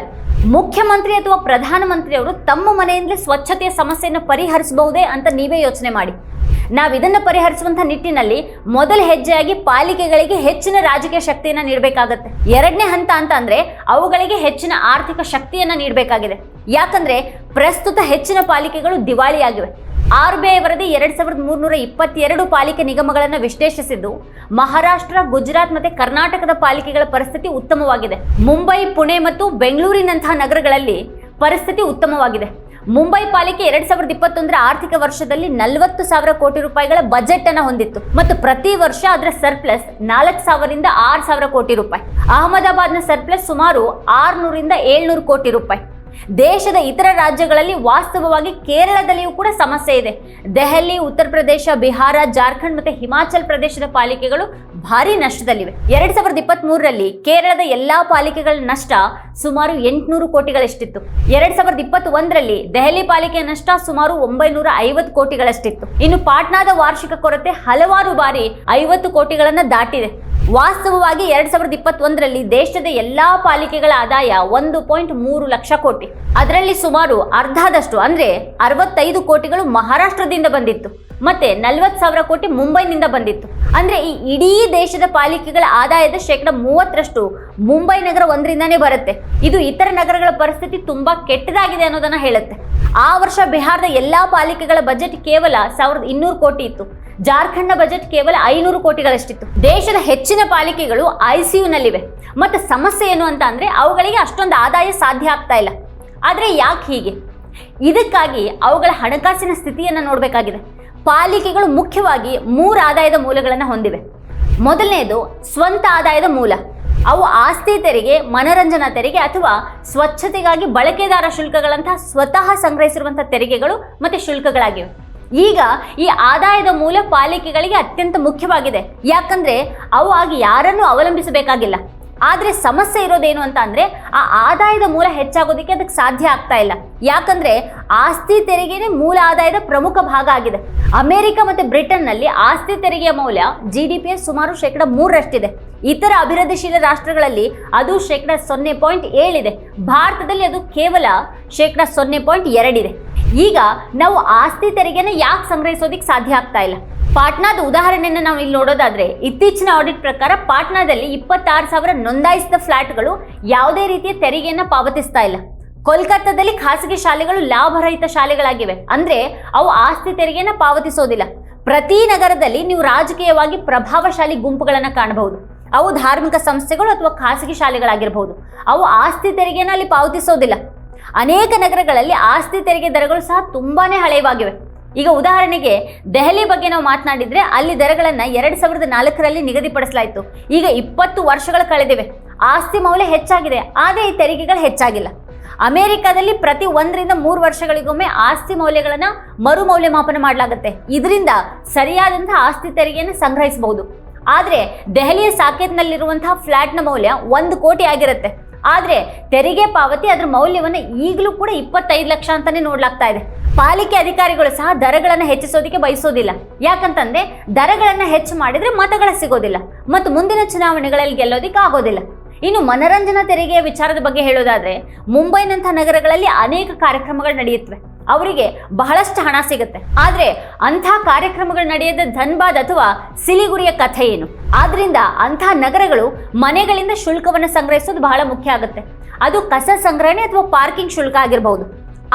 ಮುಖ್ಯಮಂತ್ರಿ ಅಥವಾ ಪ್ರಧಾನಮಂತ್ರಿಯವರು ತಮ್ಮ ಮನೆಯಿಂದಲೇ ಸ್ವಚ್ಛತೆಯ ಸಮಸ್ಯೆಯನ್ನು ಪರಿಹರಿಸಬಹುದೇ ಅಂತ ನೀವೇ ಯೋಚನೆ ಮಾಡಿ. ನಾವು ಇದನ್ನು ಪರಿಹರಿಸುವಂತ ನಿಟ್ಟಿನಲ್ಲಿ ಮೊದಲ ಹೆಜ್ಜೆಯಾಗಿ ಪಾಲಿಕೆಗಳಿಗೆ ಹೆಚ್ಚಿನ ರಾಜಕೀಯ ಶಕ್ತಿಯನ್ನ ನೀಡಬೇಕಾಗತ್ತೆ. ಎರಡನೇ ಹಂತ ಅಂತ ಅಂದರೆ ಅವುಗಳಿಗೆ ಹೆಚ್ಚಿನ ಆರ್ಥಿಕ ಶಕ್ತಿಯನ್ನ ನೀಡಬೇಕಾಗಿದೆ. ಯಾಕಂದ್ರೆ ಪ್ರಸ್ತುತ ಹೆಚ್ಚಿನ ಪಾಲಿಕೆಗಳು ದಿವಾಳಿಯಾಗಿವೆ. ಆರ್ ಬಿ ಐ ವರದಿ ಎರಡ್ ಸಾವಿರದ ಮೂರ್ನೂರ ಇಪ್ಪತ್ತೆರಡು ಪಾಲಿಕೆ ನಿಗಮಗಳನ್ನು ವಿಶ್ಲೇಷಿಸಿದ್ದು, ಮಹಾರಾಷ್ಟ್ರ, ಗುಜರಾತ್ ಮತ್ತೆ ಕರ್ನಾಟಕದ ಪಾಲಿಕೆಗಳ ಪರಿಸ್ಥಿತಿ ಉತ್ತಮವಾಗಿದೆ. ಮುಂಬೈ, ಪುಣೆ ಮತ್ತು ಬೆಂಗಳೂರಿನಂತಹ ನಗರಗಳಲ್ಲಿ ಪರಿಸ್ಥಿತಿ ಉತ್ತಮವಾಗಿದೆ. ಮುಂಬೈ ಪಾಲಿಕೆ ಎರಡ್ ಸಾವಿರದ ಇಪ್ಪತ್ತೊಂದರ ಆರ್ಥಿಕ ವರ್ಷದಲ್ಲಿ ನಲವತ್ತು ಸಾವಿರ ಕೋಟಿ ರೂಪಾಯಿಗಳ ಬಜೆಟ್ ಅನ್ನ ಹೊಂದಿತ್ತು. ಮತ್ತು ಪ್ರತಿ ವರ್ಷ ಅದರ ಸರ್ಪ್ಲಸ್ ನಾಲ್ಕು ಸಾವಿರದಿಂದ ಆರು ಸಾವಿರ ಕೋಟಿ ರೂಪಾಯಿ. ಅಹಮದಾಬಾದ್ನ ಸರ್ಪ್ಲಸ್ ಸುಮಾರು ಆರುನೂರಿಂದ ಏಳ್ನೂರು ಕೋಟಿ ರೂಪಾಯಿ. ದೇಶದ ಇತರ ರಾಜ್ಯಗಳಲ್ಲಿ ವಾಸ್ತವವಾಗಿ ಕೇರಳದಲ್ಲಿಯೂ ಕೂಡ ಸಮಸ್ಯೆ ಇದೆ. ದೆಹಲಿ, ಉತ್ತರ ಪ್ರದೇಶ, ಬಿಹಾರ, ಜಾರ್ಖಂಡ್ ಮತ್ತೆ ಹಿಮಾಚಲ್ ಪ್ರದೇಶದ ಪಾಲಿಕೆಗಳು ಭಾರಿ ನಷ್ಟದಲ್ಲಿವೆ. ಎರಡ್ ಸಾವಿರದ ಇಪ್ಪತ್ತ್ ಕೇರಳದ ಎಲ್ಲಾ ಪಾಲಿಕೆಗಳ ನಷ್ಟ ಸುಮಾರು ಎಂಟುನೂರು ಕೋಟಿಗಳಷ್ಟಿತ್ತು. ಎರಡ್ ಸಾವಿರದ ಇಪ್ಪತ್ತ್ ಒಂದರಲ್ಲಿ ದೆಹಲಿ ಪಾಲಿಕೆಯ ನಷ್ಟ ಸುಮಾರು ಒಂಬೈನೂರ ಐವತ್ತು ಕೋಟಿಗಳಷ್ಟಿತ್ತು. ಇನ್ನು ಪಾಟ್ನಾದ ವಾರ್ಷಿಕ ಕೊರತೆ ಹಲವಾರು ಬಾರಿ ಐವತ್ತು ಕೋಟಿಗಳನ್ನ ದಾಟಿದೆ. ವಾಸ್ತವವಾಗಿ ಎರಡ್ ಸಾವಿರದ ಇಪ್ಪತ್ತೊಂದರಲ್ಲಿ ದೇಶದ ಎಲ್ಲಾ ಪಾಲಿಕೆಗಳ ಆದಾಯ ಒಂದು ಪಾಯಿಂಟ್ ಮೂರು ಲಕ್ಷ ಕೋಟಿ. ಅದರಲ್ಲಿ ಸುಮಾರು ಅರ್ಧದಷ್ಟು, ಅಂದ್ರೆ ಅರವತ್ತೈದು ಕೋಟಿಗಳು ಮಹಾರಾಷ್ಟ್ರದಿಂದ ಬಂದಿತ್ತು. ಮತ್ತೆ ನಲವತ್ತು ಸಾವಿರ ಕೋಟಿ ಮುಂಬೈನಿಂದ ಬಂದಿತ್ತು. ಅಂದ್ರೆ ಈ ಇಡೀ ದೇಶದ ಪಾಲಿಕೆಗಳ ಆದಾಯದ ಶೇಕಡ ಮೂವತ್ತರಷ್ಟು ಮುಂಬೈ ನಗರ ಒಂದರಿಂದನೇ ಬರುತ್ತೆ. ಇದು ಇತರ ನಗರಗಳ ಪರಿಸ್ಥಿತಿ ತುಂಬಾ ಕೆಟ್ಟದಾಗಿದೆ ಅನ್ನೋದನ್ನ ಹೇಳುತ್ತೆ. ಆ ವರ್ಷ ಬಿಹಾರದ ಎಲ್ಲಾ ಪಾಲಿಕೆಗಳ ಬಜೆಟ್ ಕೇವಲ ಸಾವಿರದ ಇನ್ನೂರು ಕೋಟಿ ಇತ್ತು. ಜಾರ್ಖಂಡ್ನ ಬಜೆಟ್ ಕೇವಲ ಐನೂರು ಕೋಟಿಗಳಷ್ಟಿತ್ತು. ದೇಶದ ಹೆಚ್ಚಿನ ಪಾಲಿಕೆಗಳು ಐ ಸಿ ಯುನಲ್ಲಿವೆ ಮತ್ತು ಸಮಸ್ಯೆ ಏನು ಅಂತ ಅಂದರೆ ಅವುಗಳಿಗೆ ಅಷ್ಟೊಂದು ಆದಾಯ ಸಾಧ್ಯ ಆಗ್ತಾ ಇಲ್ಲ. ಆದರೆ ಯಾಕೆ ಹೀಗೆ? ಇದಕ್ಕಾಗಿ ಅವುಗಳ ಹಣಕಾಸಿನ ಸ್ಥಿತಿಯನ್ನು ನೋಡಬೇಕಾಗಿದೆ. ಪಾಲಿಕೆಗಳು ಮುಖ್ಯವಾಗಿ ಮೂರು ಆದಾಯದ ಮೂಲಗಳನ್ನು ಹೊಂದಿವೆ. ಮೊದಲನೆಯದು ಸ್ವಂತ ಆದಾಯದ ಮೂಲ. ಅವು ಆಸ್ತಿ ತೆರಿಗೆ, ಮನರಂಜನಾ ತೆರಿಗೆ ಅಥವಾ ಸ್ವಚ್ಛತೆಗಾಗಿ ಬಳಕೆದಾರ ಶುಲ್ಕಗಳಂತಹ ಸ್ವತಃ ಸಂಗ್ರಹಿಸಿರುವಂತಹ ತೆರಿಗೆಗಳು ಮತ್ತು ಶುಲ್ಕಗಳಾಗಿವೆ. ಈಗ ಈ ಆದಾಯದ ಮೂಲ ಪಾಲಿಕೆಗಳಿಗೆ ಅತ್ಯಂತ ಮುಖ್ಯವಾಗಿದೆ. ಯಾಕಂದ್ರೆ ಅವು ಆಗಿ ಯಾರನ್ನು ಅವಲಂಬಿಸಬೇಕಾಗಿಲ್ಲ. ಆದ್ರೆ ಸಮಸ್ಯೆ ಇರೋದೇನು ಅಂತ ಅಂದರೆ ಆ ಆದಾಯದ ಮೂಲ ಹೆಚ್ಚಾಗೋದಕ್ಕೆ ಅದಕ್ಕೆ ಸಾಧ್ಯ ಆಗ್ತಾ ಇಲ್ಲ. ಯಾಕಂದ್ರೆ ಆಸ್ತಿ ತೆರಿಗೆನೇ ಮೂಲ ಆದಾಯದ ಪ್ರಮುಖ ಭಾಗ ಆಗಿದೆ. ಅಮೆರಿಕ ಮತ್ತೆ ಬ್ರಿಟನ್ನಲ್ಲಿ ಆಸ್ತಿ ತೆರಿಗೆಯ ಮೌಲ್ಯ ಜಿ ಡಿ ಪಿಯ ಸುಮಾರು ಶೇಕಡ ಮೂರರಷ್ಟಿದೆ. ಇತರ ಅಭಿವೃದ್ಧಿಶೀಲ ರಾಷ್ಟ್ರಗಳಲ್ಲಿ ಅದು ಶೇಕಡ ಸೊನ್ನೆ ಪಾಯಿಂಟ್ ಏಳಿದೆ. ಭಾರತದಲ್ಲಿ ಅದು ಕೇವಲ ಶೇಕಡ ಸೊನ್ನೆ ಪಾಯಿಂಟ್ ಎರಡಿದೆ. ಈಗ ನಾವು ಆಸ್ತಿ ತೆರಿಗೆನ ಯಾಕೆ ಸಂಗ್ರಹಿಸೋದಕ್ಕೆ ಸಾಧ್ಯ ಆಗ್ತಾ ಇಲ್ಲ? ಪಾಟ್ನಾದ ಉದಾಹರಣೆಯನ್ನು ನಾವು ಇಲ್ಲಿ ನೋಡೋದಾದ್ರೆ, ಇತ್ತೀಚಿನ ಆಡಿಟ್ ಪ್ರಕಾರ ಪಾಟ್ನಾದಲ್ಲಿ ಇಪ್ಪತ್ತಾರು ಸಾವಿರ ನೋಂದಾಯಿಸಿದ ಫ್ಲಾಟ್ಗಳು ಯಾವುದೇ ರೀತಿಯ ತೆರಿಗೆಯನ್ನು ಪಾವತಿಸ್ತಾ ಇಲ್ಲ. ಕೋಲ್ಕತ್ತಾದಲ್ಲಿ ಖಾಸಗಿ ಶಾಲೆಗಳು ಲಾಭರಹಿತ ಶಾಲೆಗಳಾಗಿವೆ. ಅಂದ್ರೆ ಅವು ಆಸ್ತಿ ತೆರಿಗೆಯನ್ನು ಪಾವತಿಸೋದಿಲ್ಲ. ಪ್ರತಿ ನಗರದಲ್ಲಿ ನೀವು ರಾಜಕೀಯವಾಗಿ ಪ್ರಭಾವಶಾಲಿ ಗುಂಪುಗಳನ್ನು ಕಾಣಬಹುದು. ಅವು ಧಾರ್ಮಿಕ ಸಂಸ್ಥೆಗಳು ಅಥವಾ ಖಾಸಗಿ ಶಾಲೆಗಳಾಗಿರಬಹುದು. ಅವು ಆಸ್ತಿ ತೆರಿಗೆಯನ್ನು ಅಲ್ಲಿ ಪಾವತಿಸೋದಿಲ್ಲ. ಅನೇಕ ನಗರಗಳಲ್ಲಿ ಆಸ್ತಿ ತೆರಿಗೆ ದರಗಳು ಸಹ ತುಂಬಾನೇ ಹಳೆಯವಾಗಿವೆ. ಈಗ ಉದಾಹರಣೆಗೆ ದೆಹಲಿ ಬಗ್ಗೆ ನಾವು ಮಾತನಾಡಿದ್ರೆ ಅಲ್ಲಿ ದರಗಳನ್ನು ಎರಡು ಸಾವಿರದ ನಾಲ್ಕರಲ್ಲಿ ನಿಗದಿಪಡಿಸಲಾಯಿತು. ಈಗ ಇಪ್ಪತ್ತು ವರ್ಷಗಳು ಕಳೆದಿವೆ. ಆಸ್ತಿ ಮೌಲ್ಯ ಹೆಚ್ಚಾಗಿದೆ. ಆದರೆ ಈ ತೆರಿಗೆಗಳು ಹೆಚ್ಚಾಗಿಲ್ಲ. ಅಮೆರಿಕಾದಲ್ಲಿ ಪ್ರತಿ ಒಂದರಿಂದ ಮೂರು ವರ್ಷಗಳಿಗೊಮ್ಮೆ ಆಸ್ತಿ ಮೌಲ್ಯಗಳನ್ನು ಮರು ಮೌಲ್ಯಮಾಪನ ಮಾಡಲಾಗುತ್ತೆ. ಇದರಿಂದ ಸರಿಯಾದಂತಹ ಆಸ್ತಿ ತೆರಿಗೆಯನ್ನು ಸಂಗ್ರಹಿಸಬಹುದು. ಆದರೆ ದೆಹಲಿಯ ಸಾಕೇತ್ನಲ್ಲಿರುವಂತಹ ಫ್ಲ್ಯಾಟ್ನ ಮೌಲ್ಯ ಒಂದು ಕೋಟಿ ಆಗಿರುತ್ತೆ. ಆದ್ರೆ ತೆರಿಗೆ ಪಾವತಿ ಅದರ ಮೌಲ್ಯವನ್ನು ಈಗಲೂ ಕೂಡ ಇಪ್ಪತ್ತೈದು ಲಕ್ಷ ಅಂತಲೇ ನೋಡ್ಲಾಗ್ತಾ ಇದೆ. ಪಾಲಿಕೆ ಅಧಿಕಾರಿಗಳು ಸಹ ದರಗಳನ್ನು ಹೆಚ್ಚಿಸೋದಕ್ಕೆ ಬಯಸೋದಿಲ್ಲ. ಯಾಕಂತಂದ್ರೆ ದರಗಳನ್ನು ಹೆಚ್ಚು ಮಾಡಿದರೆ ಮತಗಳ ಸಿಗೋದಿಲ್ಲ. ಮತ್ತು ಮುಂದಿನ ಚುನಾವಣೆಗಳಲ್ಲಿ ಗೆಲ್ಲೋದಿಕ್ಕೆ ಆಗೋದಿಲ್ಲ. ಇನ್ನು ಮನರಂಜನಾ ತೆರಿಗೆಯ ವಿಚಾರದ ಬಗ್ಗೆ ಹೇಳೋದಾದರೆ ಮುಂಬೈನಂತಹ ನಗರಗಳಲ್ಲಿ ಅನೇಕ ಕಾರ್ಯಕ್ರಮಗಳು ನಡೆಯುತ್ತವೆ. ಅವರಿಗೆ ಬಹಳಷ್ಟು ಹಣ ಸಿಗುತ್ತೆ. ಆದರೆ ಅಂಥ ಕಾರ್ಯಕ್ರಮಗಳು ನಡೆಯದ ಧನ್ಬಾದ್ ಅಥವಾ ಸಿಲಿಗುರಿಯ ಕಥೆ ಏನು? ಆದ್ರಿಂದ ಅಂಥ ನಗರಗಳು ಮನೆಗಳಿಂದ ಶುಲ್ಕವನ್ನು ಸಂಗ್ರಹಿಸೋದು ಬಹಳ ಮುಖ್ಯ ಆಗುತ್ತೆ. ಅದು ಕಸ ಸಂಗ್ರಹಣೆ ಅಥವಾ ಪಾರ್ಕಿಂಗ್ ಶುಲ್ಕ ಆಗಿರಬಹುದು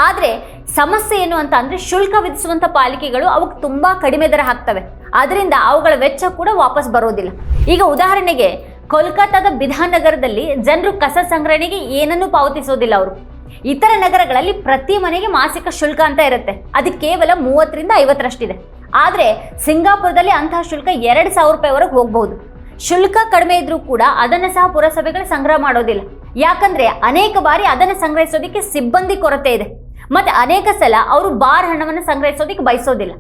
ಆದರೆ ಸಮಸ್ಯೆ ಏನು ಅಂತ ಅಂದರೆ ಶುಲ್ಕ ವಿಧಿಸುವಂತ ಪಾಲಿಕೆಗಳು ಅವಕ್ಕೆ ತುಂಬಾ ಕಡಿಮೆ ದರ ಹಾಕ್ತವೆ. ಅದರಿಂದ ಅವುಗಳ ವೆಚ್ಚ ಕೂಡ ವಾಪಸ್ ಬರೋದಿಲ್ಲ. ಈಗ ಉದಾಹರಣೆಗೆ ಕೋಲ್ಕತ್ತಾದ ಬಿಧಾನಗರದಲ್ಲಿ ಜನರು ಕಸ ಸಂಗ್ರಹಣೆಗೆ ಏನನ್ನೂ ಪಾವತಿಸೋದಿಲ್ಲ ಅವರು. ಇತರ ನಗರಗಳಲ್ಲಿ ಪ್ರತಿ ಮನೆಗೆ ಮಾಸಿಕ ಶುಲ್ಕ ಅಂತ ಇರುತ್ತೆ. ಅದು ಕೇವಲ ಮೂವತ್ತರಿಂದ ಐವತ್ತರಷ್ಟಿದೆ. ಆದರೆ ಸಿಂಗಾಪುರದಲ್ಲಿ ಅಂತಹ ಶುಲ್ಕ ಎರಡು ಸಾವಿರ ರೂಪಾಯಿವರೆಗೆ ಹೋಗಬಹುದು. ಶುಲ್ಕ ಕಡಿಮೆ ಇದ್ರೂ ಕೂಡ ಅದನ್ನು ಸಹ ಪುರಸಭೆಗಳು ಸಂಗ್ರಹ ಮಾಡೋದಿಲ್ಲ. ಯಾಕಂದ್ರೆ ಅನೇಕ ಬಾರಿ ಅದನ್ನು ಸಂಗ್ರಹಿಸೋದಕ್ಕೆ ಸಿಬ್ಬಂದಿ ಕೊರತೆ ಇದೆ. ಮತ್ತೆ ಅನೇಕ ಸಲ ಅವರು ಬಾರ್ ಹಣವನ್ನು ಸಂಗ್ರಹಿಸೋದಕ್ಕೆ ಬಯಸೋದಿಲ್ಲ.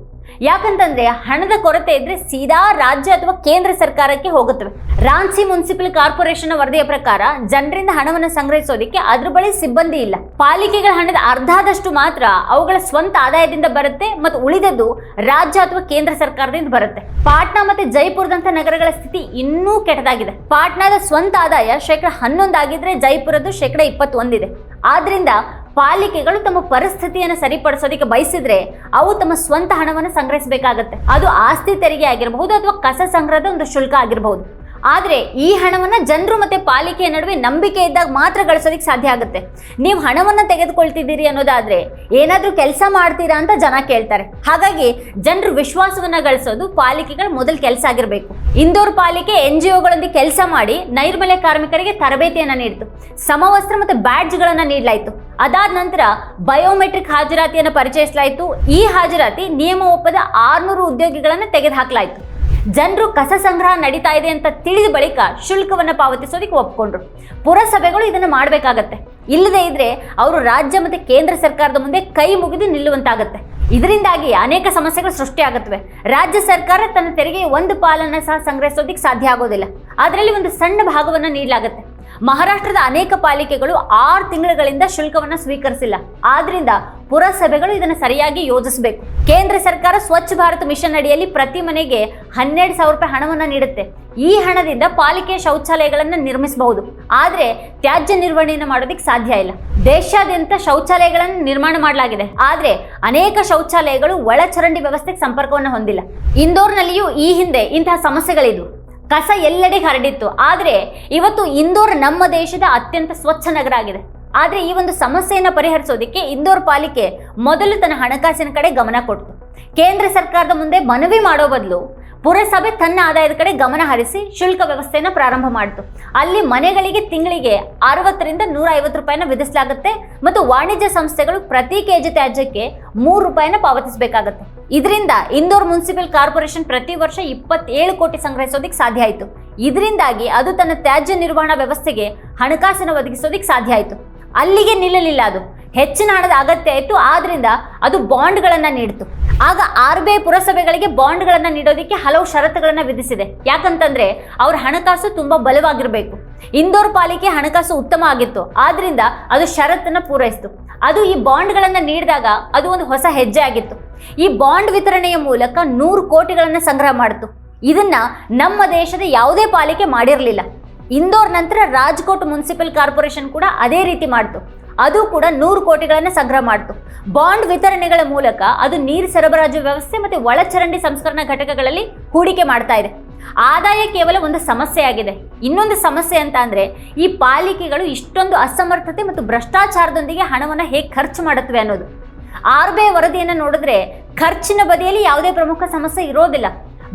ಯಾಕಂತಂದ್ರೆ ಹಣದ ಕೊರತೆ ಇದ್ರೆ ಸೀದಾ ರಾಜ್ಯ ಅಥವಾ ಕೇಂದ್ರ ಸರ್ಕಾರಕ್ಕೆ ಹೋಗುತ್ತವೆ. ರಾಂಚಿ ಮುನ್ಸಿಪಲ್ ಕಾರ್ಪೊರೇಷನ್ ವರದಿಯ ಪ್ರಕಾರ ಜನರಿಂದ ಹಣವನ್ನು ಸಂಗ್ರಹಿಸೋದಕ್ಕೆ ಅದ್ರ ಬಳಿ ಸಿಬ್ಬಂದಿ ಇಲ್ಲ. ಪಾಲಿಕೆಗಳ ಹಣದ ಅರ್ಧದಷ್ಟು ಮಾತ್ರ ಅವುಗಳ ಸ್ವಂತ ಆದಾಯದಿಂದ ಬರುತ್ತೆ ಮತ್ತು ಉಳಿದದ್ದು ರಾಜ್ಯ ಅಥವಾ ಕೇಂದ್ರ ಸರ್ಕಾರದಿಂದ ಬರುತ್ತೆ. ಪಾಟ್ನಾ ಮತ್ತೆ ಜೈಪುರದಂತ ನಗರಗಳ ಸ್ಥಿತಿ ಇನ್ನೂ ಕೆಟ್ಟದಾಗಿದೆ. ಪಾಟ್ನಾದ ಸ್ವಂತ ಆದಾಯ ಶೇಕಡ ಹನ್ನೊಂದಾಗಿದ್ರೆ ಜೈಪುರದ್ದು ಶೇಕಡ ಇಪ್ಪತ್ತೊಂದಿದೆ. ಆದ್ರಿಂದ ಪಾಲಿಕೆಗಳು ತಮ್ಮ ಪರಿಸ್ಥಿತಿಯನ್ನು ಸರಿಪಡಿಸೋದಕ್ಕೆ ಬಯಸಿದ್ರೆ ಅವು ತಮ್ಮ ಸ್ವಂತ ಹಣವನ್ನು ಸಂಗ್ರಹಿಸಬೇಕಾಗತ್ತೆ. ಅದು ಆಸ್ತಿ ತೆರಿಗೆ ಆಗಿರಬಹುದು ಅಥವಾ ಕಸ ಸಂಗ್ರಹದ ಒಂದು ಶುಲ್ಕ ಆಗಿರಬಹುದು. ಆದ್ರೆ ಈ ಹಣವನ್ನು ಜನರು ಮತ್ತು ಪಾಲಿಕೆಯ ನಡುವೆ ನಂಬಿಕೆ ಇದ್ದಾಗ ಮಾತ್ರ ಗಳಿಸೋದಕ್ಕೆ ಸಾಧ್ಯ ಆಗುತ್ತೆ. ನೀವು ಹಣವನ್ನು ತೆಗೆದುಕೊಳ್ತಿದ್ದೀರಿ ಅನ್ನೋದಾದರೆ ಏನಾದರೂ ಕೆಲಸ ಮಾಡ್ತೀರಾ ಅಂತ ಜನ ಕೇಳ್ತಾರೆ. ಹಾಗಾಗಿ ಜನರು ವಿಶ್ವಾಸವನ್ನು ಗಳಿಸೋದು ಪಾಲಿಕೆಗಳ ಮೊದಲು ಕೆಲಸ ಆಗಿರಬೇಕು. ಇಂದೋರ್ ಪಾಲಿಕೆ ಎನ್ ಜಿ ಒಗಳೊಂದಿಗೆ ಕೆಲಸ ಮಾಡಿ ನೈರ್ಮಲ್ಯ ಕಾರ್ಮಿಕರಿಗೆ ತರಬೇತಿಯನ್ನು ನೀಡಿತು. ಸಮವಸ್ತ್ರ ಮತ್ತು ಬ್ಯಾಡ್ಜ್ಗಳನ್ನು ನೀಡಲಾಯಿತು. ಅದಾದ ನಂತರ ಬಯೋಮೆಟ್ರಿಕ್ ಹಾಜರಾತಿಯನ್ನು ಪರಿಚಯಿಸಲಾಯಿತು. ಈ ಹಾಜರಾತಿ ನಿಯಮ ಒಪ್ಪದ ಆರುನೂರು ಉದ್ಯೋಗಿಗಳನ್ನು ತೆಗೆದುಹಾಕಲಾಯಿತು. ಜನರು ಕಸ ಸಂಗ್ರಹ ನಡೀತಾ ಇದೆ ಅಂತ ತಿಳಿದ ಬಳಿಕ ಶುಲ್ಕವನ್ನು ಪಾವತಿಸೋದಕ್ಕೆ ಒಪ್ಕೊಂಡ್ರು. ಪುರಸಭೆಗಳು ಇದನ್ನು ಮಾಡಬೇಕಾಗತ್ತೆ. ಇಲ್ಲದೇ ಇದ್ರೆ ಅವರು ರಾಜ್ಯ ಮತ್ತು ಕೇಂದ್ರ ಸರ್ಕಾರದ ಮುಂದೆ ಕೈ ಮುಗಿದು ನಿಲ್ಲುವಂತಾಗತ್ತೆ. ಇದರಿಂದಾಗಿ ಅನೇಕ ಸಮಸ್ಯೆಗಳು ಸೃಷ್ಟಿಯಾಗುತ್ತವೆ. ರಾಜ್ಯ ಸರ್ಕಾರ ತನ್ನ ತೆರಿಗೆ ಒಂದು ಪಾಲನ್ನು ಸಹ ಸಂಗ್ರಹಿಸೋದಕ್ಕೆ ಸಾಧ್ಯ ಆಗೋದಿಲ್ಲ. ಅದರಲ್ಲಿ ಒಂದು ಸಣ್ಣ ಭಾಗವನ್ನು ನೀಡಲಾಗುತ್ತೆ. ಮಹಾರಾಷ್ಟ್ರದ ಅನೇಕ ಪಾಲಿಕೆಗಳು ಆರು ತಿಂಗಳುಗಳಿಂದ ಶುಲ್ಕವನ್ನು ಸ್ವೀಕರಿಸಿಲ್ಲ. ಆದ್ರಿಂದ ಪುರಸಭೆಗಳು ಇದನ್ನು ಸರಿಯಾಗಿ ಯೋಜಿಸಬೇಕು. ಕೇಂದ್ರ ಸರ್ಕಾರ ಸ್ವಚ್ಛ ಭಾರತ್ ಮಿಷನ್ ಅಡಿಯಲ್ಲಿ ಪ್ರತಿ ಮನೆಗೆ ಹನ್ನೆರಡು ಸಾವಿರ ರೂಪಾಯಿ ಹಣವನ್ನು ನೀಡುತ್ತೆ. ಈ ಹಣದಿಂದ ಪಾಲಿಕೆ ಶೌಚಾಲಯಗಳನ್ನು ನಿರ್ಮಿಸಬಹುದು. ಆದರೆ ತ್ಯಾಜ್ಯ ನಿರ್ವಹಣೆಯನ್ನು ಮಾಡೋದಕ್ಕೆ ಸಾಧ್ಯ ಇಲ್ಲ. ದೇಶಾದ್ಯಂತ ಶೌಚಾಲಯಗಳನ್ನು ನಿರ್ಮಾಣ ಮಾಡಲಾಗಿದೆ. ಆದರೆ ಅನೇಕ ಶೌಚಾಲಯಗಳು ಒಳಚರಂಡಿ ವ್ಯವಸ್ಥೆಗೆ ಸಂಪರ್ಕವನ್ನು ಹೊಂದಿಲ್ಲ. ಇಂದೋರ್ನಲ್ಲಿಯೂ ಈ ಹಿಂದೆ ಇಂತಹ ಸಮಸ್ಯೆಗಳಿದ್ವು. ಕಸ ಎಲ್ಲೆಡೆ ಹರಡಿತ್ತು. ಆದರೆ ಇವತ್ತು ಇಂದೋರ್ ನಮ್ಮ ದೇಶದ ಅತ್ಯಂತ ಸ್ವಚ್ಛ ನಗರ ಆಗಿದೆ. ಆದರೆ ಈ ಒಂದು ಸಮಸ್ಯೆಯನ್ನು ಪರಿಹರಿಸೋದಕ್ಕೆ ಇಂದೋರ್ ಪಾಲಿಕೆ ಮೊದಲು ತನ್ನ ಹಣಕಾಸಿನ ಕಡೆ ಗಮನ ಕೊಡ್ತು. ಕೇಂದ್ರ ಸರ್ಕಾರದ ಮುಂದೆ ಮನವಿ ಮಾಡೋ ಬದಲು ಪುರಸಭೆ ತನ್ನ ಆದಾಯದ ಕಡೆ ಗಮನ ಹರಿಸಿ ಶುಲ್ಕ ವ್ಯವಸ್ಥೆಯನ್ನು ಪ್ರಾರಂಭ ಮಾಡಿತು. ಅಲ್ಲಿ ಮನೆಗಳಿಗೆ ತಿಂಗಳಿಗೆ ಅರವತ್ತರಿಂದ ನೂರ ಐವತ್ತು ರೂಪಾಯಿನ ವಿಧಿಸಲಾಗುತ್ತೆ ಮತ್ತು ವಾಣಿಜ್ಯ ಸಂಸ್ಥೆಗಳು ಪ್ರತಿ ಕೆಜಿ ತ್ಯಾಜ್ಯಕ್ಕೆ ಮೂರು ರೂಪಾಯಿನ ಪಾವತಿಸಬೇಕಾಗುತ್ತೆ. ಇದರಿಂದ ಇಂದೋರ್ ಮುನ್ಸಿಪಲ್ ಕಾರ್ಪೊರೇಷನ್ ಪ್ರತಿ ವರ್ಷ ಇಪ್ಪತ್ತೇಳು ಕೋಟಿ ಸಂಗ್ರಹಿಸೋದಕ್ಕೆ ಸಾಧ್ಯ ಆಯಿತು. ಇದರಿಂದಾಗಿ ಅದು ತನ್ನ ತ್ಯಾಜ್ಯ ನಿರ್ವಹಣಾ ವ್ಯವಸ್ಥೆಗೆ ಹಣಕಾಸನ್ನು ಒದಗಿಸೋದಕ್ಕೆ ಸಾಧ್ಯ ಆಯಿತು. ಅಲ್ಲಿಗೆ ನಿಲ್ಲಲಿಲ್ಲ ಅದು. ಹೆಚ್ಚಿನ ಹಣದ ಅಗತ್ಯ ಇತ್ತು, ಆದ್ರಿಂದ ಅದು ಬಾಂಡ್ಗಳನ್ನು ನೀಡಿತು. ಆಗ ಆರ್ ಬಿ ಐ ಪುರಸಭೆಗಳಿಗೆ ಬಾಂಡ್ಗಳನ್ನು ನೀಡೋದಕ್ಕೆ ಹಲವು ಷರತ್ತುಗಳನ್ನು ವಿಧಿಸಿದೆ. ಯಾಕಂತಂದ್ರೆ ಅವ್ರ ಹಣಕಾಸು ತುಂಬಾ ಬಲವಾಗಿರಬೇಕು. ಇಂದೋರ್ ಪಾಲಿಕೆ ಹಣಕಾಸು ಉತ್ತಮ ಆಗಿತ್ತು. ಆದ್ರಿಂದ ಅದು ಷರತ್ತನ್ನು ಪೂರೈಸಿತು. ಅದು ಈ ಬಾಂಡ್ಗಳನ್ನು ನೀಡಿದಾಗ ಅದು ಒಂದು ಹೊಸ ಹೆಜ್ಜೆ ಆಗಿತ್ತು. ಈ ಬಾಂಡ್ ವಿತರಣೆಯ ಮೂಲಕ ನೂರು ಕೋಟಿಗಳನ್ನು ಸಂಗ್ರಹ ಮಾಡಿತು. ಇದನ್ನ ನಮ್ಮ ದೇಶದ ಯಾವುದೇ ಪಾಲಿಕೆ ಮಾಡಿರಲಿಲ್ಲ. ಇಂದೋರ್ ನಂತರ ರಾಜ್ಕೋಟ್ ಮುನ್ಸಿಪಲ್ ಕಾರ್ಪೊರೇಷನ್ ಕೂಡ ಅದೇ ರೀತಿ ಮಾಡ್ತು. ಅದು ಕೂಡ ನೂರು ಕೋಟಿಗಳನ್ನು ಸಂಗ್ರಹ ಮಾಡ್ತು. ಬಾಂಡ್ ವಿತರಣೆಗಳ ಮೂಲಕ ಅದು ನೀರು ಸರಬರಾಜು ವ್ಯವಸ್ಥೆ ಮತ್ತು ಒಳಚರಂಡಿ ಸಂಸ್ಕರಣಾ ಘಟಕಗಳಲ್ಲಿ ಹೂಡಿಕೆ ಮಾಡ್ತಾ ಇದೆ. ಆದಾಯ ಕೇವಲ ಒಂದು ಸಮಸ್ಯೆ ಆಗಿದೆ. ಇನ್ನೊಂದು ಸಮಸ್ಯೆ ಅಂತ ಅಂದರೆ ಈ ಪಾಲಿಕೆಗಳು ಇಷ್ಟೊಂದು ಅಸಮರ್ಥತೆ ಮತ್ತು ಭ್ರಷ್ಟಾಚಾರದೊಂದಿಗೆ ಹಣವನ್ನು ಹೇಗೆ ಖರ್ಚು ಮಾಡುತ್ತವೆ ಅನ್ನೋದು. ಆರ್ ಬಿ ವರದಿಯನ್ನು ನೋಡಿದ್ರೆ ಖರ್ಚಿನ ಬದಿಯಲ್ಲಿ ಯಾವುದೇ ಪ್ರಮುಖ ಸಮಸ್ಯೆ ಇರೋದಿಲ್ಲ.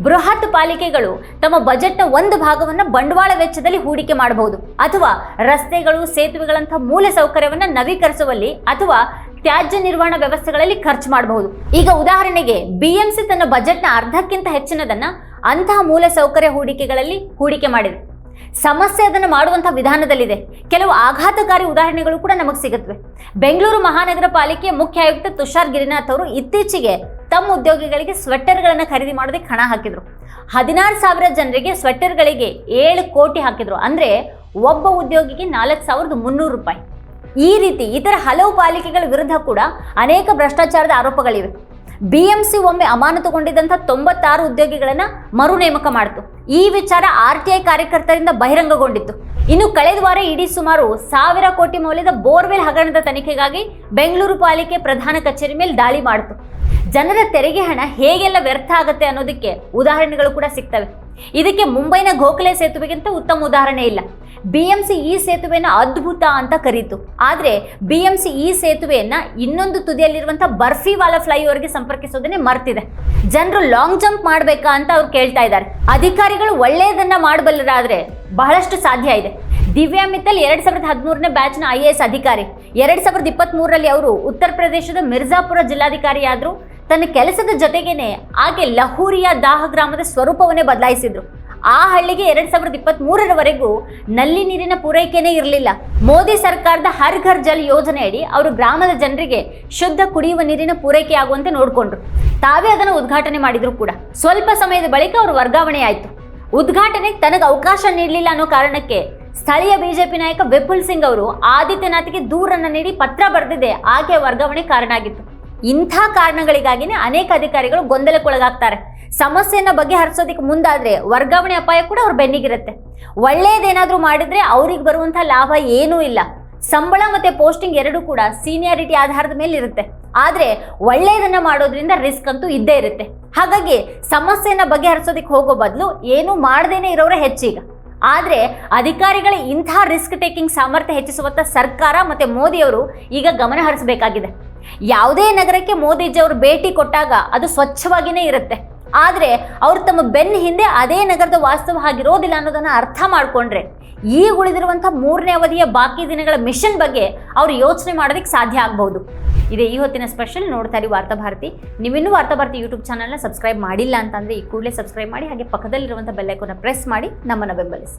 ಬೃಹತ್ ಪಾಲಿಕೆಗಳು ತಮ್ಮ ಬಜೆಟ್ನ ಒಂದು ಭಾಗವನ್ನು ಬಂಡವಾಳ ವೆಚ್ಚದಲ್ಲಿ ಹೂಡಿಕೆ ಮಾಡಬಹುದು. ಅಥವಾ ರಸ್ತೆಗಳು ಸೇತುವೆಗಳಂತಹ ಮೂಲ ಸೌಕರ್ಯವನ್ನು ನವೀಕರಿಸುವಲ್ಲಿ ಅಥವಾ ತ್ಯಾಜ್ಯ ನಿರ್ವಹಣಾ ವ್ಯವಸ್ಥೆಗಳಲ್ಲಿ ಖರ್ಚು ಮಾಡಬಹುದು. ಈಗ ಉದಾಹರಣೆಗೆ ಬಿಎಂಸಿ ತನ್ನ ಬಜೆಟ್ನ ಅರ್ಧಕ್ಕಿಂತ ಹೆಚ್ಚಿನದನ್ನ ಅಂತಹ ಮೂಲ ಸೌಕರ್ಯ ಹೂಡಿಕೆಗಳಲ್ಲಿ ಹೂಡಿಕೆ ಮಾಡಿದೆ. ಸಮಸ್ಯೆ ಅದನ್ನು ಮಾಡುವಂತಹ ವಿಧಾನದಲ್ಲಿದೆ. ಕೆಲವು ಆಘಾತಕಾರಿ ಉದಾಹರಣೆಗಳು ಕೂಡ ನಮಗೆ ಸಿಗುತ್ತವೆ ಬೆಂಗಳೂರು ಮಹಾನಗರ ಪಾಲಿಕೆಯ ಮುಖ್ಯ ಆಯುಕ್ತ ತುಷಾರ್ ಗಿರಿನಾಥ್ ಅವರು ಇತ್ತೀಚೆಗೆ ತಮ್ಮ ಉದ್ಯೋಗಿಗಳಿಗೆ ಸ್ವೆಟರ್ಗಳನ್ನು ಖರೀದಿ ಮಾಡೋದಕ್ಕೆ ಹಣ ಹಾಕಿದ್ರು. ಹದಿನಾರು ಸಾವಿರ ಜನರಿಗೆ ಸ್ವೆಟರ್ಗಳಿಗೆ ಏಳು ಕೋಟಿ ಹಾಕಿದ್ರು. ಅಂದ್ರೆ ಒಬ್ಬ ಉದ್ಯೋಗಿಗೆ ನಾಲ್ಕು ಸಾವಿರದ ಮುನ್ನೂರು ರೂಪಾಯಿ. ಈ ರೀತಿ ಇತರ ಹಲವು ಪಾಲಿಕೆಗಳ ವಿರುದ್ಧ ಕೂಡ ಅನೇಕ ಭ್ರಷ್ಟಾಚಾರದ ಆರೋಪಗಳಿವೆ. ಬಿ ಎಂ ಸಿ ಒಮ್ಮೆ ಅಮಾನತುಗೊಂಡಿದ್ದಂಥ ತೊಂಬತ್ತಾರು ಉದ್ಯೋಗಿಗಳನ್ನ ಮರು ನೇಮಕ ಮಾಡಿತು. ಈ ವಿಚಾರ ಆರ್ ಟಿ ಐ ಕಾರ್ಯಕರ್ತರಿಂದ ಬಹಿರಂಗಗೊಂಡಿತ್ತು. ಇನ್ನು ಕಳೆದ ವಾರ ಇಡೀ ಸುಮಾರು ಸಾವಿರ ಕೋಟಿ ಮೌಲ್ಯದ ಬೋರ್ವೆಲ್ ಹಗರಣದ ತನಿಖೆಗಾಗಿ ಬೆಂಗಳೂರು ಪಾಲಿಕೆ ಪ್ರಧಾನ ಕಚೇರಿ ಮೇಲೆ ದಾಳಿ ಮಾಡಿತು. ಜನರ ತೆರಿಗೆ ಹಣ ಹೇಗೆಲ್ಲ ವ್ಯರ್ಥ ಆಗುತ್ತೆ ಅನ್ನೋದಕ್ಕೆ ಉದಾಹರಣೆಗಳು ಕೂಡ ಸಿಗ್ತವೆ. ಇದಕ್ಕೆ ಮುಂಬೈನ ಗೋಖಲೆ ಸೇತುವೆಗಿಂತ ಉತ್ತಮ ಉದಾಹರಣೆ ಇಲ್ಲ. ಬಿ ಎಂ ಸಿ ಈ ಸೇತುವೆನ ಅದ್ಭುತ ಅಂತ ಕರೀತು. ಆದರೆ ಬಿ ಎಂ ಸಿ ಈ ಸೇತುವೆಯನ್ನ ಇನ್ನೊಂದು ತುದಿಯಲ್ಲಿರುವಂಥ ಬರ್ಫಿವಾಲಾ ಫ್ಲೈಓವರ್ಗೆ ಸಂಪರ್ಕಿಸೋದನ್ನೇ ಮರ್ತಿದೆ. ಜನರು ಲಾಂಗ್ ಜಂಪ್ ಮಾಡಬೇಕಾ ಅಂತ ಅವ್ರು ಕೇಳ್ತಾ ಇದ್ದಾರೆ. ಅಧಿಕಾರಿಗಳು ಒಳ್ಳೆಯದನ್ನ ಮಾಡಬಲ್ಲರಾದ್ರೆ ಬಹಳಷ್ಟು ಸಾಧ್ಯ ಇದೆ. ದಿವ್ಯಾ ಮಿತ್ತಲ್ ಎರಡ್ ಸಾವಿರದ ಹದಿಮೂರನೇ ಬ್ಯಾಚ್ನ ಐ ಎ ಎಸ್ ಅಧಿಕಾರಿ. ಎರಡ್ ಸಾವಿರದ ಇಪ್ಪತ್ತ್ ಮೂರರಲ್ಲಿ ಅವರು ಉತ್ತರ ಪ್ರದೇಶದ ಮಿರ್ಜಾಪುರ ಜಿಲ್ಲಾಧಿಕಾರಿಯಾದ್ರು. ತನ್ನ ಕೆಲಸದ ಜೊತೆಗೇನೆ ಹಾಗೆ ಲಹೂರಿಯ ದಾಹ ಗ್ರಾಮದ ಸ್ವರೂಪವನ್ನೇ ಬದಲಾಯಿಸಿದ್ರು. ಆ ಹಳ್ಳಿಗೆ ಎರಡ್ ಸಾವಿರದ ಇಪ್ಪತ್ತ್ ಮೂರರವರೆಗೂ ನಲ್ಲಿ ನೀರಿನ ಪೂರೈಕೆನೇ ಇರಲಿಲ್ಲ. ಮೋದಿ ಸರ್ಕಾರದ ಹರ್ ಘರ್ ಜಲ್ ಯೋಜನೆಯಡಿ ಅವರು ಗ್ರಾಮದ ಜನರಿಗೆ ಶುದ್ಧ ಕುಡಿಯುವ ನೀರಿನ ಪೂರೈಕೆ ಆಗುವಂತೆ ನೋಡಿಕೊಂಡ್ರು. ತಾವೇ ಅದನ್ನು ಉದ್ಘಾಟನೆ ಮಾಡಿದ್ರು ಕೂಡ. ಸ್ವಲ್ಪ ಸಮಯದ ಬಳಿಕ ಅವರು ವರ್ಗಾವಣೆ ಆಯಿತು. ಉದ್ಘಾಟನೆಗೆ ತನಗೆ ಅವಕಾಶ ನೀಡಲಿಲ್ಲ ಅನ್ನೋ ಕಾರಣಕ್ಕೆ ಸ್ಥಳೀಯ ಬಿಜೆಪಿ ನಾಯಕ ವಿಪುಲ್ ಸಿಂಗ್ ಅವರು ಆದಿತ್ಯನಾಥ್ಗೆ ದೂರನ್ನ ನೀಡಿ ಪತ್ರ ಬರೆದಿದೆ. ಆಕೆ ವರ್ಗಾವಣೆ ಕಾರಣ ಆಗಿತ್ತು. ಇಂಥ ಕಾರಣಗಳಿಗಾಗಿನೇ ಅನೇಕ ಅಧಿಕಾರಿಗಳು ಗೊಂದಲಕ್ಕೊಳಗಾಗ್ತಾರೆ. ಸಮಸ್ಯೆಯನ್ನ ಬಗೆಹರಿಸೋದಕ್ಕೆ ಮುಂದಾದ್ರೆ ವರ್ಗಾವಣೆ ಅಪಾಯ ಕೂಡ ಅವ್ರ ಬೆನ್ನಿಗಿರುತ್ತೆ. ಒಳ್ಳೆಯದೇನಾದರೂ ಮಾಡಿದ್ರೆ ಅವ್ರಿಗೆ ಬರುವಂತಹ ಲಾಭ ಏನೂ ಇಲ್ಲ. ಸಂಬಳ ಮತ್ತೆ ಪೋಸ್ಟಿಂಗ್ ಎರಡೂ ಕೂಡ ಸೀನಿಯಾರಿಟಿ ಆಧಾರದ ಮೇಲೆ ಇರುತ್ತೆ. ಆದ್ರೆ ಒಳ್ಳೆಯದನ್ನ ಮಾಡೋದ್ರಿಂದ ರಿಸ್ಕ್ ಅಂತೂ ಇದ್ದೇ ಇರುತ್ತೆ. ಹಾಗಾಗಿ ಸಮಸ್ಯೆಯನ್ನ ಬಗೆಹರಿಸೋದಕ್ಕೆ ಹೋಗೋ ಬದಲು ಏನೂ ಮಾಡದೇನೆ ಇರೋರೇ ಹೆಚ್ಚೀಗ ಆದ್ರೆ ಅಧಿಕಾರಿಗಳ ಇಂಥ ರಿಸ್ಕ್ ಟೇಕಿಂಗ್ ಸಾಮರ್ಥ್ಯ ಹೆಚ್ಚಿಸುವತ್ತ ಸರ್ಕಾರ ಮತ್ತೆ ಮೋದಿಯವರು ಈಗ ಗಮನ ಹರಿಸಬೇಕಾಗಿದೆ. ಯಾವುದೇ ನಗರಕ್ಕೆ ಮೋದಿಜಿಯವರು ಭೇಟಿ ಕೊಟ್ಟಾಗ ಅದು ಸ್ವಚ್ಛವಾಗಿಯೇ ಇರುತ್ತೆ. ಆದರೆ ಅವರು ತಮ್ಮ ಬೆನ್ನ ಹಿಂದೆ ಅದೇ ನಗರದ ವಾಸ್ತವ ಆಗಿರೋದಿಲ್ಲ ಅನ್ನೋದನ್ನು ಅರ್ಥ ಮಾಡಿಕೊಂಡ್ರೆ ಈಗ ಉಳಿದಿರುವಂಥ ಮೂರನೇ ಅವಧಿಯ ಬಾಕಿ ದಿನಗಳ ಮಿಷನ್ ಬಗ್ಗೆ ಅವರು ಯೋಚನೆ ಮಾಡೋದಕ್ಕೆ ಸಾಧ್ಯ ಆಗಬಹುದು. ಇದೇ ಈ ಹೊತ್ತಿನ ಸ್ಪೆಷಲ್ ನೋಡ್ತಾ ಇರಿ ವಾರ್ತಾಭಾರತಿ ನೀವಿನ್ನೂ ವಾರ್ತಾಭಾರತಿ ಯೂಟ್ಯೂಬ್ ಚಾನಲ್ನ ಸಬ್ಸ್ಕ್ರೈಬ್ ಮಾಡಿಲ್ಲ ಅಂತಂದರೆ ಈ ಕೂಡಲೇ ಸಬ್ಸ್ಕ್ರೈಬ್ ಮಾಡಿ ಹಾಗೆ ಪಕ್ಕದಲ್ಲಿರುವಂಥ ಬೆಲ್ಲೈಕೋನ ಪ್ರೆಸ್ ಮಾಡಿ ನಮ್ಮನ್ನು ಬೆಂಬಲಿಸಿ.